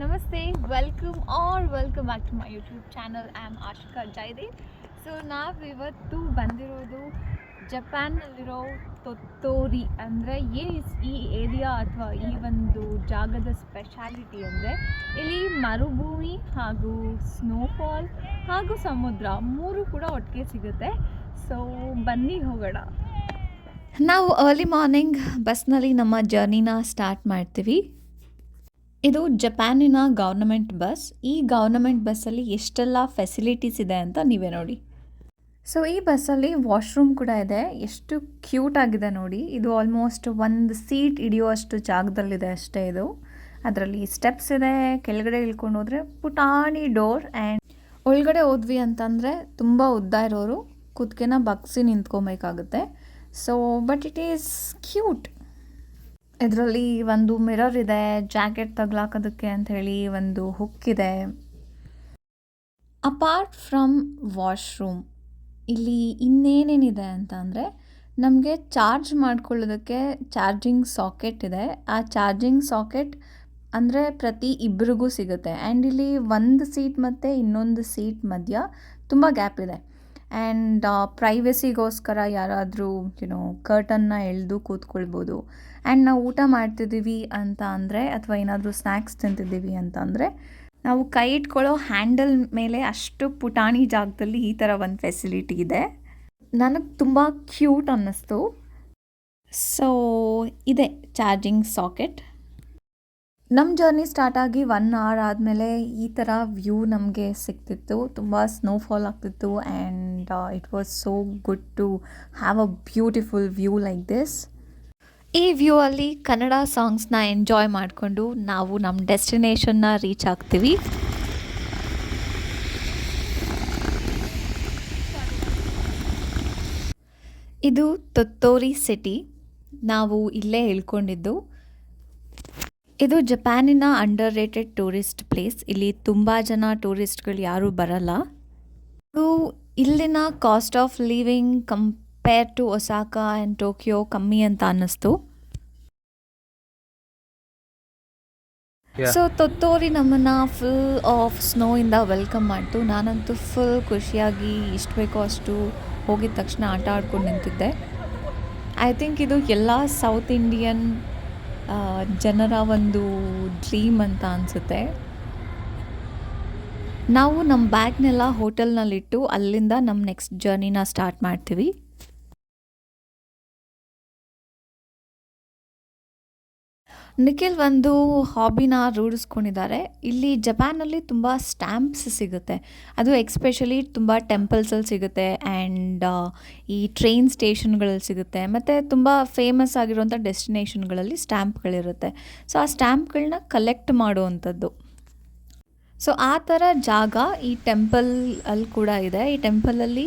ನಮಸ್ತೆ welcome or welcome back to my YouTube channel I am Ashika Jayadev so ನಾವು ಇವತ್ತು ಬಂದಿರೋದು ಜಪಾನ್ನಲ್ಲಿರೋ ತೊತ್ತೋರಿ ಅಂದರೆ ಏನು ಈ ಏರಿಯಾ ಅಥವಾ ಈ ಒಂದು ಜಾಗದ ಸ್ಪೆಷಾಲಿಟಿ ಅಂದರೆ ಇಲ್ಲಿ ಮರುಭೂಮಿ ಹಾಗೂ ಸ್ನೋಫಾಲ್ ಹಾಗೂ ಸಮುದ್ರ ಮೂರು ಕೂಡ ಒಟ್ಟಿಗೆ ಸಿಗುತ್ತೆ. ಸೊ ಬನ್ನಿ ಹೋಗೋಣ. ನಾವು ಅರ್ಲಿ ಮಾರ್ನಿಂಗ್ ಬಸ್ನಲ್ಲಿ ನಮ್ಮ ಜರ್ನಿನ ಸ್ಟಾರ್ಟ್ ಮಾಡ್ತೀವಿ. ಇದು ಜಪಾನಿನ ಗೌರ್ನಮೆಂಟ್ ಬಸ್. ಈ ಗೌರ್ನಮೆಂಟ್ ಬಸ್ಸಲ್ಲಿ ಎಷ್ಟೆಲ್ಲ ಫೆಸಿಲಿಟೀಸ್ ಇದೆ ಅಂತ ನೀವೇ ನೋಡಿ. ಸೊ ಈ ಬಸ್ಸಲ್ಲಿ ವಾಶ್ರೂಮ್ ಕೂಡ ಇದೆ. ಎಷ್ಟು ಕ್ಯೂಟ್ ಆಗಿದೆ ನೋಡಿ. ಇದು ಆಲ್ಮೋಸ್ಟ್ ಒಂದು ಸೀಟ್ ಹಿಡಿಯುವಷ್ಟು ಜಾಗದಲ್ಲಿದೆ ಅಷ್ಟೇ ಇದು. ಅದರಲ್ಲಿ ಸ್ಟೆಪ್ಸ್ ಇದೆ, ಕೆಳಗಡೆ ಇಳ್ಕೊಂಡು ಹೋದರೆ ಪುಟಾಣಿ ಡೋರ್ ಆ್ಯಂಡ್ ಒಳಗಡೆ ಹೋದ್ವಿ ಅಂತಂದರೆ ತುಂಬ ಉದ್ದ ಇರೋರು. ಕುದ್ಕೆನ ಬಗ್ಸಿ ನಿಂತ್ಕೊಬೇಕಾಗುತ್ತೆ. So but it is cute ಇದರಲ್ಲಿ ಒಂದು ಮಿರರ್ ಇದೆ, ಜಾಕೆಟ್ ತಗ್ಲಾಕೋದಕ್ಕೆ ಅಂತ ಹೇಳಿ ಒಂದು ಹುಕ್ ಇದೆ. ಅಪಾರ್ಟ್ ಫ್ರಮ್ ವಾಶ್ರೂಮ್ ಇಲ್ಲಿ ಇನ್ನೇನೇನಿದೆ ಅಂತ ಅಂದರೆ, ನಮಗೆ ಚಾರ್ಜ್ ಮಾಡ್ಕೊಳ್ಳೋದಕ್ಕೆ ಚಾರ್ಜಿಂಗ್ ಸಾಕೆಟ್ ಇದೆ. ಆ ಚಾರ್ಜಿಂಗ್ ಸಾಕೆಟ್ ಅಂದರೆ ಪ್ರತಿ ಇಬ್ಬರಿಗೂ ಸಿಗುತ್ತೆ. ಆ್ಯಂಡ್ ಇಲ್ಲಿ ಒಂದು ಸೀಟ್ ಮತ್ತು ಇನ್ನೊಂದು ಸೀಟ್ ಮಧ್ಯ ತುಂಬ ಗ್ಯಾಪ್ ಇದೆ. ಆ್ಯಂಡ್ ಪ್ರೈವಸಿಗೋಸ್ಕರ ಯಾರಾದರೂ ಯುನೋ ಕರ್ಟನ್ನ ಎಳೆದು ಕೂತ್ಕೊಳ್ಬೋದು. ಆ್ಯಂಡ್ ನಾವು ಊಟ ಮಾಡ್ತಿದ್ದೀವಿ ಅಂತ ಅಂದರೆ, ಅಥವಾ ಏನಾದರೂ ಸ್ನ್ಯಾಕ್ಸ್ ತಿಂತಿದ್ದೀವಿ ಅಂತ ಅಂದರೆ, ನಾವು ಕೈ ಇಟ್ಕೊಳ್ಳೋ ಹ್ಯಾಂಡಲ್ ಮೇಲೆ ಅಷ್ಟು ಪುಟಾಣಿ ಜಾಗದಲ್ಲಿ ಈ ಥರ ಒಂದು ಫೆಸಿಲಿಟಿ ಇದೆ. ನನಗೆ ತುಂಬ ಕ್ಯೂಟ್ ಅನ್ನಿಸ್ತು. ಸೊ ಇದೆ ಚಾರ್ಜಿಂಗ್ ಸಾಕೆಟ್ ನಮ್ಮ ಜರ್ನಿ ಸ್ಟಾರ್ಟ್ ಆಗಿ ಒನ್ ಅವರ್ ಆದಮೇಲೆ ಈ ಥರ ವ್ಯೂ ನಮಗೆ ಸಿಗ್ತಿತ್ತು. ತುಂಬ ಸ್ನೋಫಾಲ್ ಆಗ್ತಿತ್ತು and it was so good to have a beautiful view like this. ಈ ವ್ಯೂ ಅಲ್ಲಿ ಕನ್ನಡ ಸಾಂಗ್ಸ್ನ ಎಂಜಾಯ್ ಮಾಡಿಕೊಂಡು ನಾವು ನಮ್ಮ ಡೆಸ್ಟಿನೇಷನ್ನ ರೀಚ್ ಆಗ್ತೀವಿ. ಇದು ತೊತ್ತೋರಿ ಸಿಟಿ ನಾವು ಇಲ್ಲೇ ಹೇಳ್ಕೊಂಡಿದ್ದು. ಇದು ಜಪಾನಿನ ಅಂಡರ್ ರೇಟೆಡ್ ಟೂರಿಸ್ಟ್ ಪ್ಲೇಸ್ ಇಲ್ಲಿ ತುಂಬ ಜನ ಟೂರಿಸ್ಟ್ಗಳು ಯಾರೂ ಬರಲ್ಲ. ಇದು ಇಲ್ಲಿನ cost of living compare to Osaka and Tokyo ಕಮ್ಮಿ ಅಂತ ಅನ್ನಿಸ್ತು. ಸೊ ತೊತ್ತೋರಿ ನಮ್ಮನ್ನು ಫುಲ್ ಆಫ್ ಸ್ನೋ ಇಂದ ವೆಲ್ಕಮ್ ಮಾಡ್ತು. ನಾನಂತೂ ಫುಲ್ ಖುಷಿಯಾಗಿ ಇಷ್ಟು ಬೇಕೋ ಅಷ್ಟು ಹೋಗಿದ ತಕ್ಷಣ ಆಟ ಆಡ್ಕೊಂಡು ನಿಂತಿದ್ದೆ. ಐ ಥಿಂಕ್ ಇದು ಎಲ್ಲ ಸೌತ್ ಇಂಡಿಯನ್ ಜನರ ಒಂದು ಡ್ರೀಮ್ ಅಂತ ಅನಿಸುತ್ತೆ. ನಾವು ನಮ್ಮ ಬ್ಯಾಗ್ನೆಲ್ಲ ಹೋಟೆಲ್ನಲ್ಲಿಟ್ಟು ಅಲ್ಲಿಂದ ನಮ್ಮ ನೆಕ್ಸ್ಟ್ ಜರ್ನಿನ ಸ್ಟಾರ್ಟ್ ಮಾಡ್ತೀವಿ. ನಿಖಿಲ್ ಒಂದು ಹಾಬಿನ ರೂಢಿಸ್ಕೊಂಡಿದ್ದಾರೆ. ಇಲ್ಲಿ ಜಪಾನಲ್ಲಿ ತುಂಬ ಸ್ಟ್ಯಾಂಪ್ಸ್ ಸಿಗುತ್ತೆ. ಅದು ಎಕ್ಸ್ಪೆಷಲಿ ತುಂಬ ಟೆಂಪಲ್ಸಲ್ಲಿ ಸಿಗುತ್ತೆ ಆ್ಯಂಡ್ ಈ ಟ್ರೈನ್ ಸ್ಟೇಷನ್ಗಳಲ್ಲಿ ಸಿಗುತ್ತೆ. ಮತ್ತು ತುಂಬ ಫೇಮಸ್ ಆಗಿರುವಂಥ ಡೆಸ್ಟಿನೇಷನ್ಗಳಲ್ಲಿ ಸ್ಟ್ಯಾಂಪ್ಗಳಿರುತ್ತೆ. ಸೊ, ಆ ಸ್ಟ್ಯಾಂಪ್ಗಳನ್ನ ಕಲೆಕ್ಟ್ ಮಾಡುವಂಥದ್ದು. ಸೊ ಆ ಥರ ಜಾಗ ಈ ಟೆಂಪಲ್ ಅಲ್ಲಿ ಕೂಡ ಇದೆ. ಈ ಟೆಂಪಲಲ್ಲಿ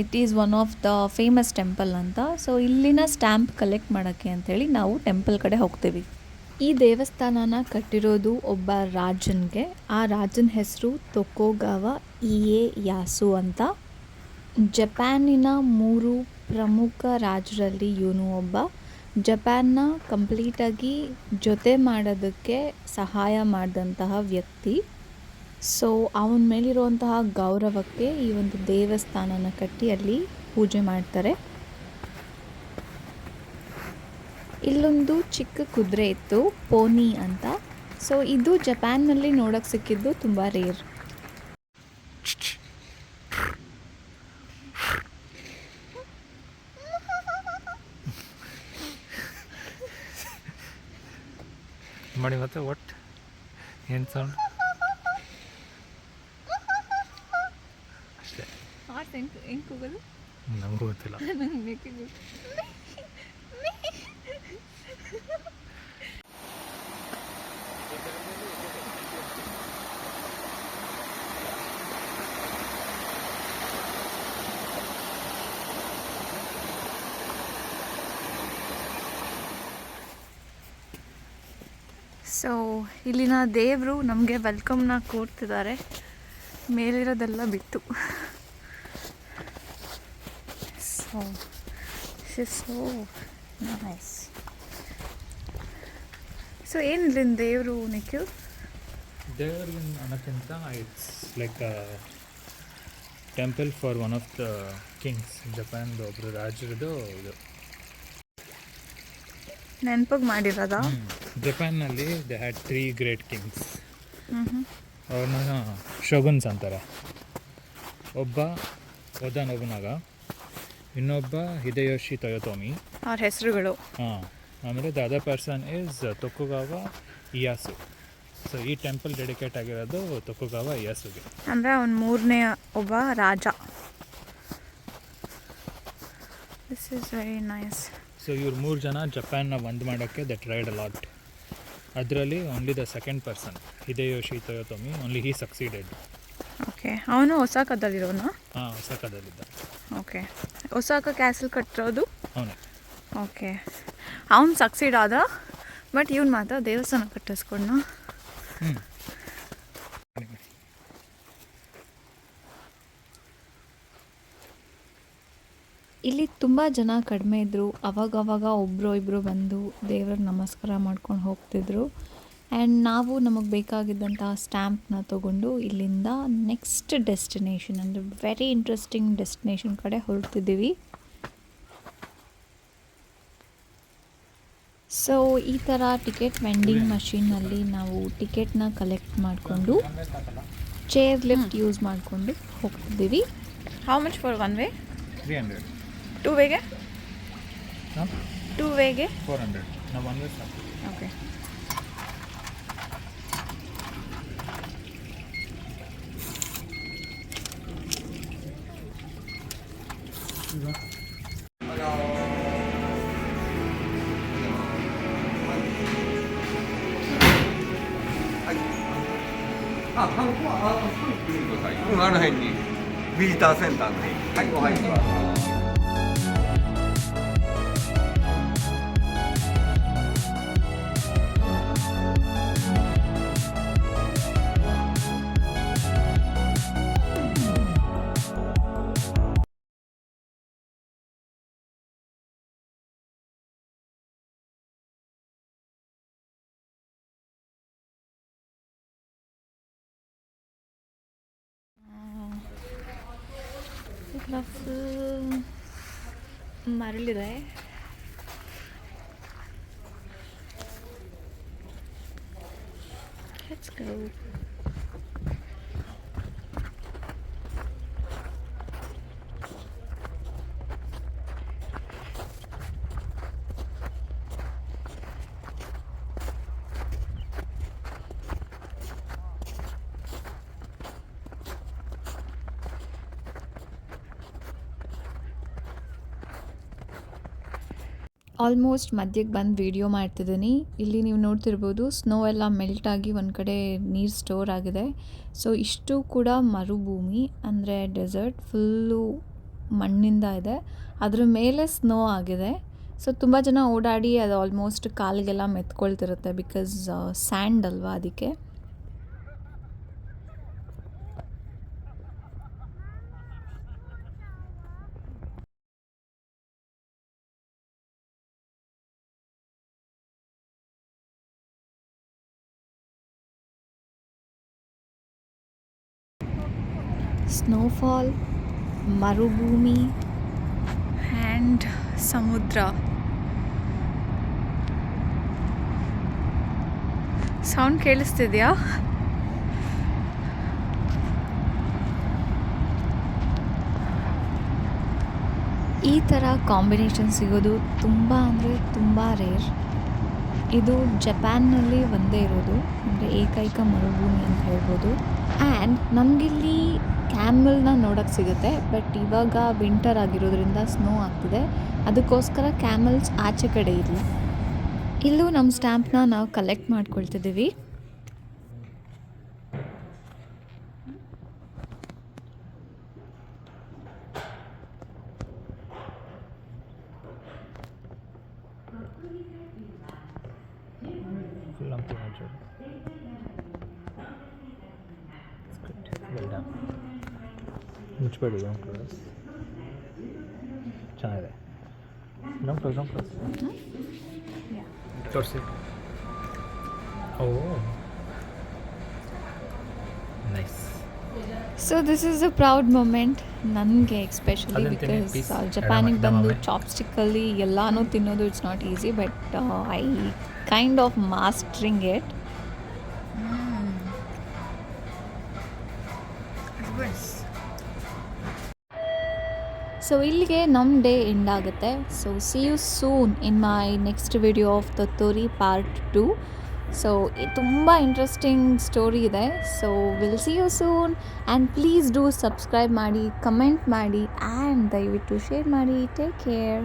it is one of the famous temple ಅಂತ. ಸೊ ಇಲ್ಲಿನ ಸ್ಟ್ಯಾಂಪ್ ಕಲೆಕ್ಟ್ ಮಾಡೋಕ್ಕೆ ಅಂಥೇಳಿ ನಾವು ಟೆಂಪಲ್ ಕಡೆ ಹೋಗ್ತೀವಿ. ಈ ದೇವಸ್ಥಾನನ ಕಟ್ಟಿರೋದು ಒಬ್ಬ ರಾಜನಿಗೆ. ಆ ರಾಜನ ಹೆಸರು ತೊಕೋಗಾವ ಎ ಯಾಸು ಅಂತ. ಜಪಾನಿನ ಮೂರು ಪ್ರಮುಖ ರಾಜರಲ್ಲಿ ಇವನು ಒಬ್ಬ. ಜಪಾನ್ನ ಕಂಪ್ಲೀಟಾಗಿ ಜೊತೆ ಮಾಡೋದಕ್ಕೆ ಸಹಾಯ ಮಾಡಿದಂತಹ ವ್ಯಕ್ತಿ. ಸೊ ಅವನ ಮೇಲಿರುವಂತಹ ಗೌರವಕ್ಕೆ ಈ ಒಂದು ದೇವಸ್ಥಾನನ ಕಟ್ಟಿ ಅಲ್ಲಿ ಪೂಜೆ ಮಾಡ್ತಾರೆ. ಇಲ್ಲೊಂದು ಚಿಕ್ಕ ಕುದುರೆ ಇತ್ತು, ಪೋನಿ ಅಂತ. ಸೊ ಇದು ಜಪಾನ್ನಲ್ಲಿ ನೋಡೋಕ್ಕೆ ಸಿಕ್ಕಿದ್ದು ತುಂಬ ರೇರ್. ಮಾಡಿ ಮತ್ತೆ ಒಟ್ ಏನು ಸೌಂಡ್ ಅಷ್ಟೇ ಹೆಂಗೆ ಕೂಗೋದು ನಮಗೂ ಗೊತ್ತಿಲ್ಲ. ನಂಗೆ ಸೊ ಇಲ್ಲಿನ ದೇವರು ನಮಗೆ ವೆಲ್ಕಮ್ನ ಕೂರ್ತಿದ್ದಾರೆ ಮೇಲಿರೋದೆಲ್ಲ ಬಿಟ್ಟು ಸೊ ಸೊ ನೈಸ್ ಸೊ ಏನು ಇಲ್ಲಿನ ದೇವರು ನಿಖಿಲ್? ದೇವರಿಗಿನ ಅನ್ನೋಕ್ಕಿಂತ it's like temple for one of the kings ಜಪಾನ್ದು ಒಬ್ಬರು ರಾಜರದು ಇದು ನೆನಪಿಗೆ ಮಾಡಿರೋದಾ? ಜಪಾನ್ನಲ್ಲಿ they had three great kings ಅವ್ರನ್ನ ಶೋಗನ್ಸ್ ಅಂತಾರೆ. ಒಬ್ಬ ಒದ ನೊಬುನಾಗ ಇನ್ನೊಬ್ಬ ಹಿದಯೋಶಿ ತಯೋತೋಮಿ ಅವ್ರ ಹೆಸರುಗಳು. ಹಾಂ ಆಮೇಲೆ the other person is Tokugawa Ieyasu so ಈ ಟೆಂಪಲ್ ಡೆಡಿಕೇಟ್ ಆಗಿರೋದು ತೊಕ್ಕುಗಾವ ಇಯಾಸುಗೆ ಅಂದರೆ ಅವನ ಮೂರನೇ ಒಬ್ಬ ರಾಜ. This is very nice so ಇವ್ರು ಮೂರು ಜನ ಜಪಾನ್ನ ಒಂದು ಮಾಡೋಕ್ಕೆ ದಟ್ ರೈಡ್ ಅಲಾಟ್ ಅದರಲ್ಲಿ only the second person Hideyoshi Toyotomi only he succeeded okay ಅವನು ಒಸಾಕದಲ್ಲಿರೋನು ಹಾಂ ಒಸಕದಲ್ಲಿದ್ದ ಓಕೆ ಒಸಾಕ ಕ್ಯಾಸಲ್ ಕಟ್ಟಿರೋದು ಓಕೆ ಅವ್ನು ಸಕ್ಸೀಡ್ ಆದ ಬಟ್ ಇವ್ನು ಮಾತ್ರ ದೇವಸ್ಥಾನ ಕಟ್ಟಿಸ್ಕೊಂಡ ಇಲ್ಲಿ ತುಂಬ ಜನ ಕಡಿಮೆ ಇದ್ದರು ಅವಾಗವಾಗ ಒಬ್ಬರು ಇಬ್ಬರು ಬಂದು ದೇವ್ರಿಗೆ ನಮಸ್ಕಾರ ಮಾಡ್ಕೊಂಡು ಹೋಗ್ತಿದ್ರು. ಆ್ಯಂಡ್ ನಾವು ನಮಗೆ ಬೇಕಾಗಿದ್ದಂತಹ ಸ್ಟ್ಯಾಂಪ್ನ ತೊಗೊಂಡು ಇಲ್ಲಿಂದ ನೆಕ್ಸ್ಟ್ ಡೆಸ್ಟಿನೇಷನ್ ಅಂದರೆ ವೆರಿ ಇಂಟ್ರೆಸ್ಟಿಂಗ್ ಡೆಸ್ಟಿನೇಷನ್ ಕಡೆ ಹೊರಡ್ತಿದ್ದೀವಿ ಸೊ ಈ ಥರ ಟಿಕೆಟ್ ವೆಂಡಿಂಗ್ ಮಷೀನಲ್ಲಿ ನಾವು ಟಿಕೆಟ್ನ ಕಲೆಕ್ಟ್ ಮಾಡಿಕೊಂಡು ಚೇರ್ ಲಿಫ್ಟ್ ಯೂಸ್ ಮಾಡಿಕೊಂಡು ಹೋಗ್ತಿದ್ದೀವಿ. How much for one way three hundred two ವೇಗೆ two ವೇಗೆ ಫೋರ್ ಹಂಡ್ರೆಡ್ ಓಕೆ あ、ハンコは、あ、ハンコにください。うん、あの辺に。ビジターセンターの辺。はい、お入りください。मारलेलं आहे Let's go. ಆಲ್ಮೋಸ್ಟ್ ಮಧ್ಯಕ್ಕೆ ಬಂದು ವೀಡಿಯೋ ಮಾಡ್ತಿದ್ದೀನಿ. ಇಲ್ಲಿ ನೀವು ನೋಡ್ತಿರ್ಬೋದು ಸ್ನೋ ಎಲ್ಲ ಮೆಲ್ಟ್ ಆಗಿ ಒಂದು ಕಡೆ ನೀರು ಸ್ಟೋರ್ ಆಗಿದೆ. ಸೊ ಇಷ್ಟು ಕೂಡ ಮರುಭೂಮಿ, ಅಂದರೆ ಡೆಸರ್ಟ್ ಫುಲ್ಲು ಮಣ್ಣಿಂದ ಇದೆ. ಅದ್ರ ಮೇಲೆ ಸ್ನೋ ಆಗಿದೆ. ಸೊ ತುಂಬ ಜನ ಓಡಾಡಿ ಅದು ಆಲ್ಮೋಸ್ಟ್ ಕಾಲಿಗೆಲ್ಲ ಮೆತ್ಕೊಳ್ತಿರುತ್ತೆ ಬಿಕಾಸ್ ಸ್ಯಾಂಡ್ ಅಲ್ವಾ ಅದಕ್ಕೆ. ಸ್ನೋಫಾಲ್ ಮರುಭೂಮಿ ಆ್ಯಂಡ್ ಸಮುದ್ರ. ಸೌಂಡ್ ಕೇಳಿಸ್ತಿದೆಯಾ? ಈ ಥರ ಕಾಂಬಿನೇಷನ್ ಸಿಗೋದು ತುಂಬ ಅಂದರೆ ತುಂಬ ರೇರ್ ಇದು ಜಪಾನ್ನಲ್ಲಿ ಒಂದೇ ಇರೋದು ಅಂದರೆ ಏಕೈಕ ಮರುಭೂಮಿ ಅಂತ ಹೇಳ್ಬೋದು. ಆ್ಯಂಡ್ ನಮಗಿಲ್ಲಿ ಕ್ಯಾಮಲ್ನ ನೋಡೋಕ್ಕೆ ಸಿಗುತ್ತೆ, ಬಟ್ ಇವಾಗ ವಿಂಟರ್ ಆಗಿರೋದ್ರಿಂದ ಸ್ನೋ ಆಗ್ತಿದೆ. ಅದಕ್ಕೋಸ್ಕರ ಕ್ಯಾಮಲ್ಸ್ ಆಚೆ ಕಡೆ ಇಲ್ಲ ಇಲ್ಲೂ ನಮ್ಮ ಸ್ಟ್ಯಾಂಪ್ನ ನಾವು ಕಲೆಕ್ಟ್ ಮಾಡ್ಕೊಳ್ತಿದ್ದೀವಿ. ಮುಚ್ಚಬೇಡಿ ಕ್ಲೋಸ್ ಚೆನ್ನಾಗಿದೆ ಡೋಂಟ್ ಕ್ಲೋಸ್ ತೋರಿಸಿ ಓ so this is a proud moment ನನಗೆ ಎಸ್ಪೆಷಲಿ ಬಿಕಾಸ್ ಜಪಾನಿಗೆ ಬಂದು ಚಾಪ್ಸ್ಟಿಕ್ಕಲ್ಲಿ ಎಲ್ಲನೂ ತಿನ್ನೋದು it's not easy but I kind of mastering it so ಇಲ್ಲಿಗೆ ನಮ್ಮ ಡೇ ಎಂಡ್ ಆಗುತ್ತೆ. So see you soon in my next video of ತತ್ತೋರಿ part two so ತುಂಬ ಇಂಟ್ರೆಸ್ಟಿಂಗ್ ಸ್ಟೋರಿ ಇದೆ. So will see you soon and please do subscribe ಮಾಡಿ comment ಮಾಡಿ and ದಯವಿಟ್ಟು share ಮಾಡಿ. Take care